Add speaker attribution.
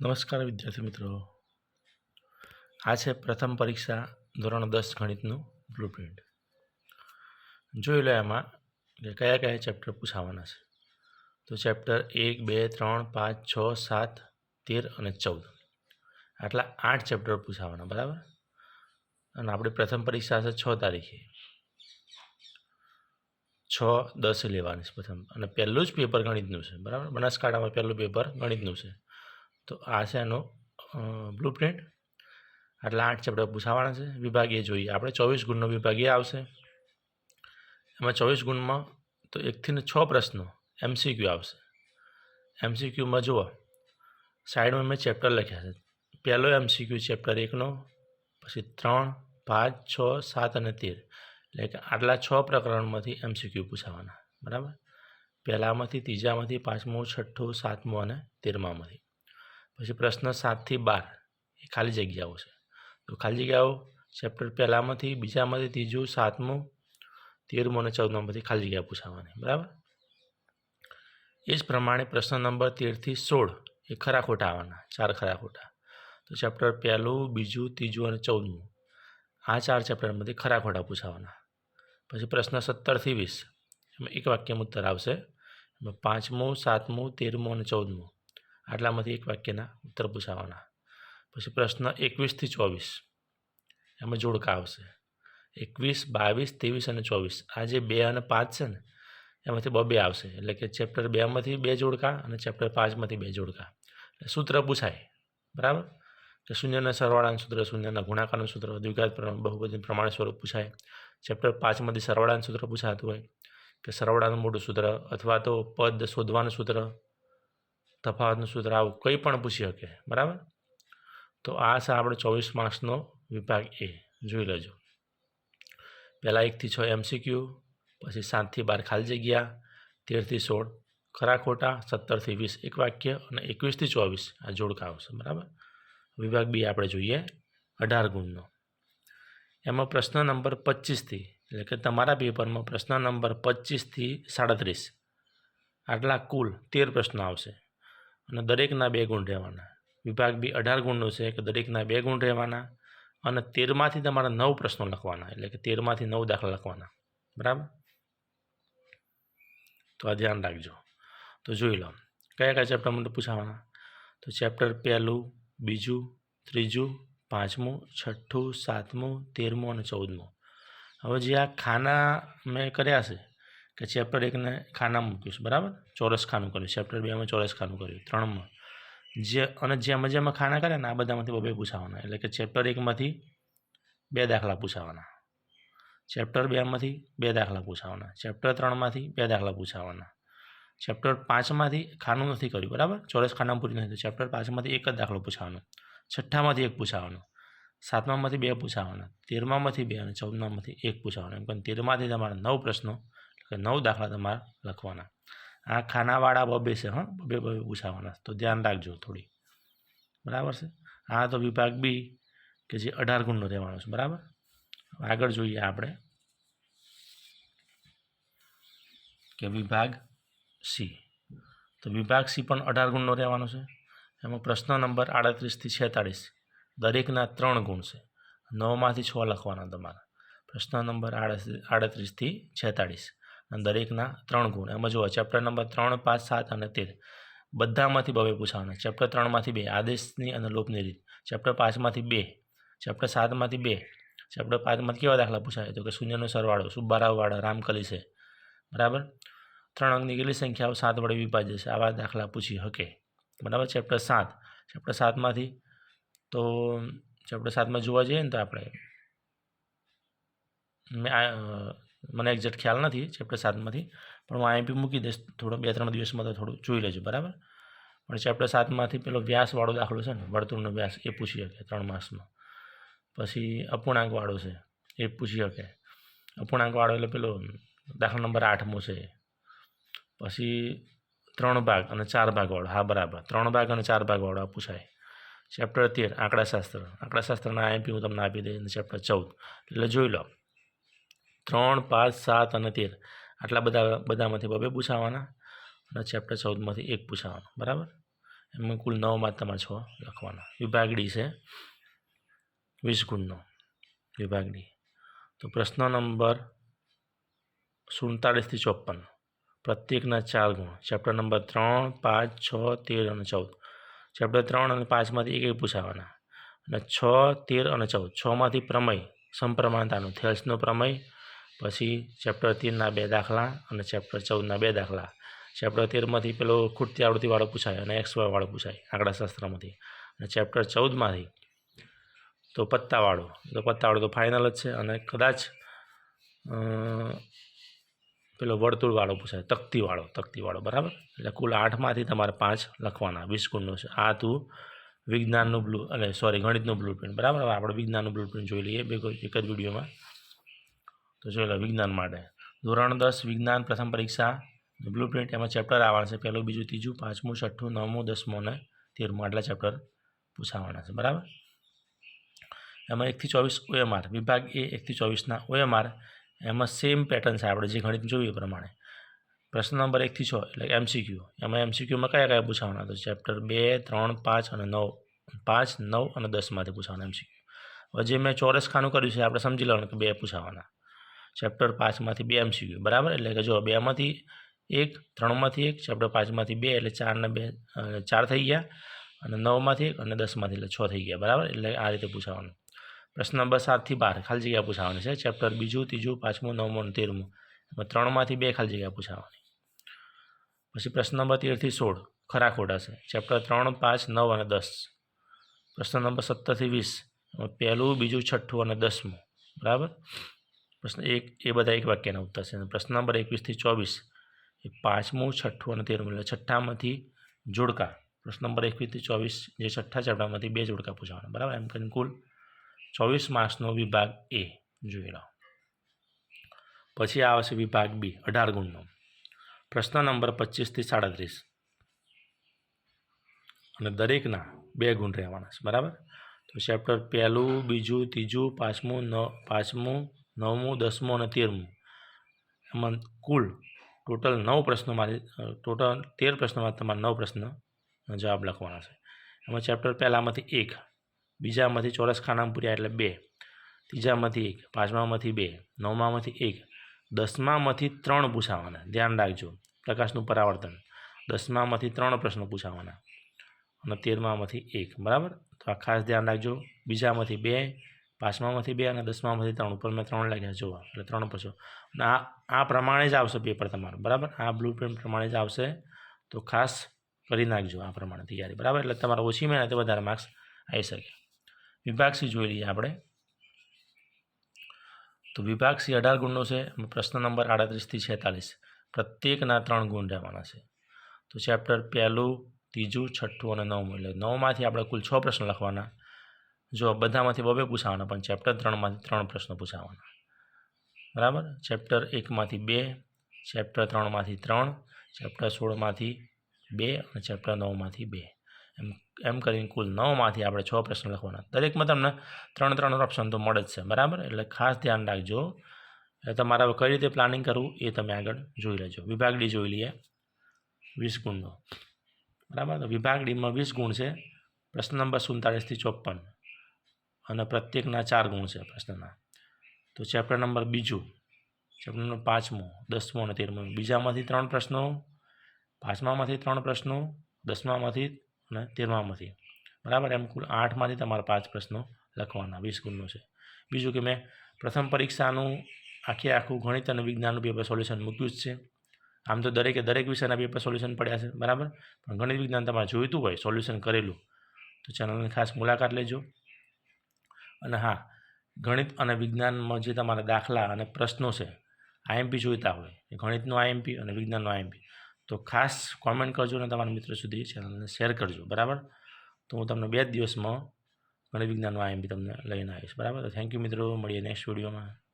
Speaker 1: નમસ્કાર વિદ્યાર્થી મિત્રો. આ છે પ્રથમ પરીક્ષા ધોરણ દસ ગણિતનું બ્લુ પ્રિન્ટ જોઈ લો એમાં કે કયા કયા ચેપ્ટર પૂછાવાના છે. તો ચેપ્ટર એક, બે, ત્રણ, પાંચ, છ, સાત, તેર અને ચૌદ. આટલા આઠ ચેપ્ટર પૂછાવાના, બરાબર? અને આપણી પ્રથમ પરીક્ષા છે છ તારીખે. છ, દસ લેવાની છે પ્રથમ. અને પહેલું જ પેપર ગણિતનું છે, બરાબર? બનાસકાંઠામાં પહેલું પેપર ગણિતનું છે. તો આ છે એનો બ્લુ પ્રિન્ટ આટલા આઠ ચેપ્ટર પૂછાવાના છે. વિભાગીય જોઈએ. આપણે ચોવીસ ગુણનો વિભાગીય આવશે. એમાં ચોવીસ ગુણમાં તો એકથી ને છ પ્રશ્નો એમસીક્યુ આવશે. એમસીક્યુમાં જુઓ. સાઈડમાં મેં ચેપ્ટર લખ્યા છે. પહેલો એમસીક્યુ ચેપ્ટર એકનો, પછી ત્રણ, પાંચ, છ, સાત અને તેર. એટલે કે આટલા છ પ્રકરણમાંથી એમસીક્યુ પૂછાવાના. બરાબર? પહેલામાંથી, ત્રીજામાંથી, પાંચમું, છઠ્ઠું, સાતમું અને તેરમામાંથી. પછી પ્રશ્ન સાતથી બાર, એ ખાલી જગ્યાઓ છે. તો ખાલી જગ્યાઓ ચેપ્ટર પહેલાંમાંથી બીજામાંથી ત્રીજું, સાતમું, તેરમું અને ચૌદમામાંથી ખાલી જગ્યા પૂછાવાની, બરાબર? એ જ પ્રમાણે પ્રશ્ન નંબર તેરથી સોળ એ ખરા ખોટા આવવાના, ચાર ખરા ખોટા. તો ચેપ્ટર પહેલું, બીજું, ત્રીજું અને ચૌદમું, આ ચાર ચેપ્ટરમાંથી ખરા ખોટા પૂછાવાના. પછી પ્રશ્ન સત્તરથી વીસ, એમાં એક વાક્યમાં ઉત્તર આવશે. એમાં પાંચમું, સાતમું, તેરમું અને ચૌદમું. આટલામાંથી એક વાક્યના ઉત્તર પૂછાવાના. પછી પ્રશ્ન એકવીસથી ચોવીસ. એમાં જોડકા આવશે. એકવીસ, બાવીસ, ત્રેવીસ અને ચોવીસ. આ જે બે અને પાંચ છે ને, એમાંથી બબે આવશે. એટલે કે ચેપ્ટર બેમાંથી બે જોડકા અને ચેપ્ટર પાંચમાંથી બે જોડકા. એટલે સૂત્ર પૂછાય. બરાબર? કે શૂન્યના સરવાળાનું સૂત્ર, શૂન્યના ગુણાકારનું સૂત્ર, દ્વિઘાત બહુપદી પ્રમાણ સ્વરૂપ પૂછાય. ચેપ્ટર પાંચમાંથી સરવાળાનું સૂત્ર પૂછાતું હોય. કે સરવાળાનું મોટું સૂત્ર અથવા તો પદ શોધવાનું સૂત્ર. તફાવતનું સૂત્ર આવું કંઈ પણ પૂછી શકે, બરાબર? તો આ છે આપણે ચોવીસ માર્ક્સનો વિભાગ એ, જોઈ લેજો. પહેલાં એકથી છ એમસીક્યુ પછી સાતથી બાર ખાલી જગ્યા, તેરથી સોળ ખરા ખોટા, સત્તરથી વીસ એક વાક્ય અને એકવીસથી ચોવીસ આ જોડકા આવશે, બરાબર? વિભાગ બી આપણે જોઈએ અઢાર ગુણનો. એમાં પ્રશ્ન નંબર પચીસથી, એટલે કે તમારા પેપરમાં પ્રશ્ન નંબર પચીસથી સાડત્રીસ. આટલા કુલ તેર પ્રશ્નો આવશે. અને દરેકના બે ગુણ રહેવાના. વિભાગ બી અઢાર ગુણનો છે કે દરેકના બે ગુણ રહેવાના અને તેરમાંથી તમારા નવ પ્રશ્નો લખવાના, એટલે કે તેરમાંથી નવ દાખલા લખવાના. બરાબર? તો આ ધ્યાન રાખજો. તો જોઈ લો, કયા કયા ચેપ્ટર મને પૂછાવાના? તો ચેપ્ટર પહેલું, બીજું, ત્રીજું, પાંચમું, છઠ્ઠું, સાતમું, તેરમું અને ચૌદમું. હવે જે આ ખાના મેં કર્યા છે કે ચેપ્ટર એકને ખાનામાં મૂક્યું છે, બરાબર? ચોરસ ખાનું કર્યું ચેપ્ટર બેમાં ચોરસ ખાનું કર્યું, ત્રણમાં. જે અને જેમાં જેમાં ખાના કર્યા ને, આ બધામાંથી બબે પૂછાવાના. એટલે કે ચેપ્ટર એકમાંથી બે દાખલા પૂછાવાના. ચેપ્ટર બેમાંથી બે દાખલા પૂછાવાના. ચેપ્ટર ત્રણમાંથી બે દાખલા પૂછાવાના. ચેપ્ટર પાંચમાંથી ખાનું નથી કર્યું, બરાબર? ચોરસ ખાનામાં પૂરી નથી. ચેપ્ટર પાંચમાંથી એક જ દાખલો પૂછાવાનો. છઠ્ઠામાંથી એક પૂછાવાનો. સાતમામાંથી બે પૂછાવાના. તેરમામાંથી બે અને ચૌદમામાંથી એક પૂછાવાનો. એમ પણ તેરમાંથી તમારા નવ પ્રશ્નો એટલે નવ દાખલા તમારે લખવાના. આ ખાનાવાળા બબે છે, હા, બબે બબે પૂછાવાના તો ધ્યાન રાખજો થોડી. બરાબર છે? આ તો વિભાગ બી કે જે અઢાર ગુણનો રહેવાનો છે. બરાબર? આગળ જોઈએ આપણે કે વિભાગ સી તો વિભાગ સી પણ અઢાર ગુણનો રહેવાનો છે. એમાં પ્રશ્ન નંબર આડત્રીસથી છેતાળીસ. દરેકના ત્રણ ગુણ છે. નવમાંથી છ લખવાના તમારા. પ્રશ્ન નંબર આડત આડત્રીસથી છેતાળીસ. દરેકના ત્રણ ગુણ. એમાં જુઓ ચેપ્ટર નંબર ત્રણ, પાંચ, સાત અને તેર. બધામાંથી બબે પૂછાવાના. ચેપ્ટર ત્રણમાંથી બે, આદેશની અને લોપની રીત. ચેપ્ટર પાંચમાંથી બે ચેપ્ટર સાતમાંથી બે ચેપ્ટર પાંચમાંથી કેવા દાખલા પૂછાય? તો કે શૂન્યનો સરવાળો સુબ્બારાવવાળા રામકલી છે. બરાબર? ત્રણ અંકની કેટલી સંખ્યાઓ? સાત વડે વિભાજ્ય છે. આવા દાખલા પૂછી શકે. બરાબર? ચેપ્ટર સાત. ચેપ્ટર સાતમાંથી તો ચેપ્ટર સાતમાં જોવા જઈએ ને તો આપણે, મેં મને એક્ઝેક્ટ ખ્યાલ નથી ચેપ્ટર સાતમાંથી, પણ હું આઈપી મૂકી દઈશ. થોડો બે ત્રણ દિવસમાં તો થોડું જોઈ લેજો, બરાબર? પણ ચેપ્ટર સાતમાંથી પેલો વ્યાસવાળો દાખલો છે ને, વર્તુળનો વ્યાસ, એ પૂછી શકે ત્રણ માસમાં. પછી અપૂર્ણાંકવાળો છે, એ પૂછી શકે. અપૂર્ણાંકવાળો એટલે પેલો દાખલા નંબર આઠમો છે પછી ત્રણ ભાગ અને ચાર ભાગવાળો, હા, બરાબર. ત્રણ ભાગ અને ચાર ભાગવાળો, આ પૂછાય. ચેપ્ટર તેર, આંકડાશાસ્ત્ર. આંકડાશાસ્ત્રના આઈપી હું તમને આપી દઈશ ચેપ્ટર ચૌદ. એટલે જોઈ લો. ત્રણ, પાંચ, સાત અને તેર. આટલા બધા, બધામાંથી બબે પૂછાવાના અને ચેપ્ટર ચૌદમાંથી એક પૂછાવાનો. બરાબર? એમાં કુલ નવમાં તમારે છ લખવાના. વિભાગ ડી છે. વીસ ગુણનો વિભાગ ડી તો પ્રશ્ન નંબર સુડતાલીસથી ચોપન પ્રત્યેકના ચાર ગુણ. ચેપ્ટર નંબર ત્રણ, પાંચ, છ, તેર અને ચૌદ. ચેપ્ટર ત્રણ અને પાંચમાંથી એક એક પૂછાવાના. અને છ, તેર અને ચૌદ. છમાંથી પ્રમેય, સંપ્રમાણતાનો. થેલ્સનો પ્રમેય પછી ચેપ્ટર તેરના બે દાખલા અને ચેપ્ટર ચૌદના બે દાખલા. ચેપ્ટર તેરમાંથી પેલો ખૂટતી આવૃત્તિવાળો પૂછાય અને એક્સ વાળો પૂછાય આંકડાશાસ્ત્રમાંથી. અને ચેપ્ટર ચૌદમાંથી તો પત્તાવાળો તો પત્તાવાળો તો ફાઇનલ જ છે અને કદાચ પેલો વર્તુળવાળો પૂછાય તકતીવાળો તકતીવાળો બરાબર? એટલે કુલ આઠમાંથી તમારે પાંચ લખવાના, વીસ ગુણનું છે. આ તું વિજ્ઞાનનું બ્લુ અને સોરી ગણિતનું બ્લુ પ્રિન્ટ બરાબર આપણે વિજ્ઞાનનું બ્લુ પ્રિન્ટ જોઈ લઈએ. બે એક જ વિડીયોમાં. તો જોઈ લો વિજ્ઞાન માટે. ધોરણ દસ, વિજ્ઞાન, પ્રથમ પરીક્ષા બ્લુ પ્રિન્ટ એમાં ચેપ્ટર આવવાના છે. પહેલું, બીજું, ત્રીજું, પાંચમું, છઠ્ઠું, નવમું, દસમું અને તેરમું. આટલા ચેપ્ટર પૂછાવાના છે. બરાબર? એમાં એકથી ચોવીસ ઓએમઆર વિભાગ એ એકથી ચોવીસના ઓએમઆર એમાં સેમ પેટર્ન છે આપણે જે ગણિત જોઈએ પ્રમાણે. પ્રશ્ન નંબર એકથી છ, એટલે એમસીક્યુ એમાં એમસીક્યુમાં કયા કયા પૂછાવાના? તો ચેપ્ટર બે, ત્રણ, પાંચ અને નવ. પાંચ, નવ અને દસમાંથી પૂછાવાના એમસીક્યુ હવે જે મેં ચોરસ ખાનું કર્યું છે, આપણે સમજી લેવાનું કે બે પૂછાવાના. ચેપ્ટર પાંચમાંથી બે એમસીક્યુ બરાબર? એટલે કે જો બેમાંથી એક ત્રણમાંથી એક ચેપ્ટર પાંચમાંથી બે, એટલે ચારને બે ચાર થઈ ગયા, અને નવમાંથી એક, અને દસમાંથી એટલે છ થઈ ગયા, બરાબર? એટલે આ રીતે પૂછાવાનું. પ્રશ્ન નંબર સાતથી બાર, ખાલી જગ્યા પૂછાવાની છે. ચેપ્ટર બીજું, ત્રીજું, પાંચમું, નવમું તેરમું. એમાં ત્રણમાંથી બે ખાલી જગ્યા પૂછાવાની. પછી પ્રશ્ન નંબર તેરથી સોળ, ખરા ખોટા છે. ચેપ્ટર ત્રણ, પાંચ, નવ અને દસ. પ્રશ્ન નંબર સત્તરથી વીસ, એમાં પહેલું, બીજું, છઠ્ઠું અને દસમું, બરાબર? પ્રશ્ન એક, એ બધા એક વાક્યના ઉત્તર છે. પ્રશ્ન નંબર એકવીસથી ચોવીસ, એ પાંચમું છઠ્ઠું અને તેરમું, એટલે છઠ્ઠામાંથી જોડકા. પ્રશ્ન નંબર એકવીસથી ચોવીસ, જે છઠ્ઠા ચેપ્ટરમાંથી બે જોડકા પૂછવાના. બરાબર? એમ કરીને કુલ ચોવીસ માર્ક્સનો વિભાગ એ જોઈ લો. પછી આવશે વિભાગ બી, અઢાર ગુણનો. પ્રશ્ન નંબર પચીસથી સાડત્રીસ. અને દરેકના બે ગુણ રહેવાના છે. બરાબર? તો ચેપ્ટર પહેલું, બીજું, ત્રીજું, પાંચમું ન પાંચમું નવમું, દસમું અને તેરમું. એમાં કુલ ટોટલ નવ પ્રશ્નોમાંથી ટોટલ તેર પ્રશ્નોમાં તમારે નવ પ્રશ્નનો જવાબ લખવાના છે. એમાં ચેપ્ટર પહેલાંમાંથી એક, બીજામાંથી ચોરસ ખાનામાં પૂર્યા એટલે બે, ત્રીજામાંથી એક, પાંચમામાંથી બે, નવમામાંથી એક, દસમામાંથી ત્રણ પૂછાવાના. ધ્યાન રાખજો, પ્રકાશનું પરાવર્તન. દસમામાંથી ત્રણ પ્રશ્નો પૂછાવાના અને તેરમામાંથી એક. બરાબર? તો આ ખાસ ધ્યાન રાખજો. બીજામાંથી બે પાંચમામાંથી બે અને દસમામાંથી ત્રણ. ઉપર મેં ત્રણ લાગ્યા જોવા એટલે ત્રણ પછી. અને આ આ પ્રમાણે જ આવશે પેપર તમારું. બરાબર? આ બ્લુ પ્રિન્ટ પ્રમાણે જ આવશે. તો ખાસ કરી નાખજો આ પ્રમાણે તૈયારી. બરાબર? એટલે તમારે ઓછી મહેનતે વધારે માર્ક્સ આવી શકે. વિભાગ સી જોઈ લઈએ આપણે. તો વિભાગ સી અઢાર ગુણનો છે. પ્રશ્ન નંબર આડત્રીસથી છેતાલીસ. પ્રત્યેકના ત્રણ ગુણ રહેવાના છે. તો ચેપ્ટર પહેલું, ત્રીજું, છઠ્ઠું અને નવમું. એટલે નવમાંથી આપણે કુલ છ પ્રશ્ન લખવાના. જો બધામાંથી બબે પૂછાવાના, પણ ચેપ્ટર ત્રણમાંથી ત્રણ પ્રશ્નો પૂછાવાના. બરાબર? ચેપ્ટર એકમાંથી બે ચેપ્ટર ત્રણમાંથી ત્રણ ચેપ્ટર સોળમાંથી બે અને ચેપ્ટર નવમાંથી બે. એમ એમ કરીને કુલ નવમાંથી આપણે છ પ્રશ્નો લખવાના. દરેકમાં તમને ત્રણ ત્રણ ઓપ્શન તો મળે જ છે, બરાબર? એટલે ખાસ ધ્યાન રાખજો. એટલે તમારે કઈ રીતે પ્લાનિંગ કરવું એ તમે આગળ જોઈ લેજો. વિભાગ ડી જોઈ લઈએ. વીસ ગુણનો. બરાબર? વિભાગ ડીમાં વીસ ગુણ છે. પ્રશ્ન નંબર સુડતાળીસથી ચોપન અને પ્રત્યેકના ચાર ગુણ છે પ્રશ્નના. તો ચેપ્ટર નંબર બીજું ચેપ્ટર નંબર પાંચમું, દસમું અને તેરમું. બીજામાંથી ત્રણ પ્રશ્નો, પાંચમામાંથી ત્રણ પ્રશ્નો, દસમામાંથી અને તેરમામાંથી. બરાબર? એમ કુલ આઠમાંથી તમારા પાંચ પ્રશ્નો લખવાના, વીસ ગુણનું છે. બીજું કે મેં પ્રથમ પરીક્ષાનું આખે આખું ગણિત અને વિજ્ઞાનનું પેપર સોલ્યુશન મૂક્યું જ છે. આમ તો દરેકે દરેક વિષયના પેપર સોલ્યુશન પડ્યા છે, બરાબર? પણ ગણિત વિજ્ઞાન તમારે જોઈતું હોય સોલ્યુશન કરેલું, તો ચેનલની ખાસ મુલાકાત લેજો. અને હા, ગણિત અને વિજ્ઞાનમાં જે તમારા દાખલા અને પ્રશ્નો છે આઈએમપી જોઈતા હોય, એ ગણિતનું આઈએમપી અને વિજ્ઞાનનું આઈએમપી તો ખાસ કોમેન્ટ કરજો અને તમારા મિત્રો સુધી ચેનલને શેર કરજો, બરાબર? તો હું તમને બે દિવસમાં ગણિત વિજ્ઞાનનું આઈએમપી તમને લઈને આવીશ, બરાબર? થેન્ક યુ મિત્રો, મળીએ નેક્સ્ટ વિડીયોમાં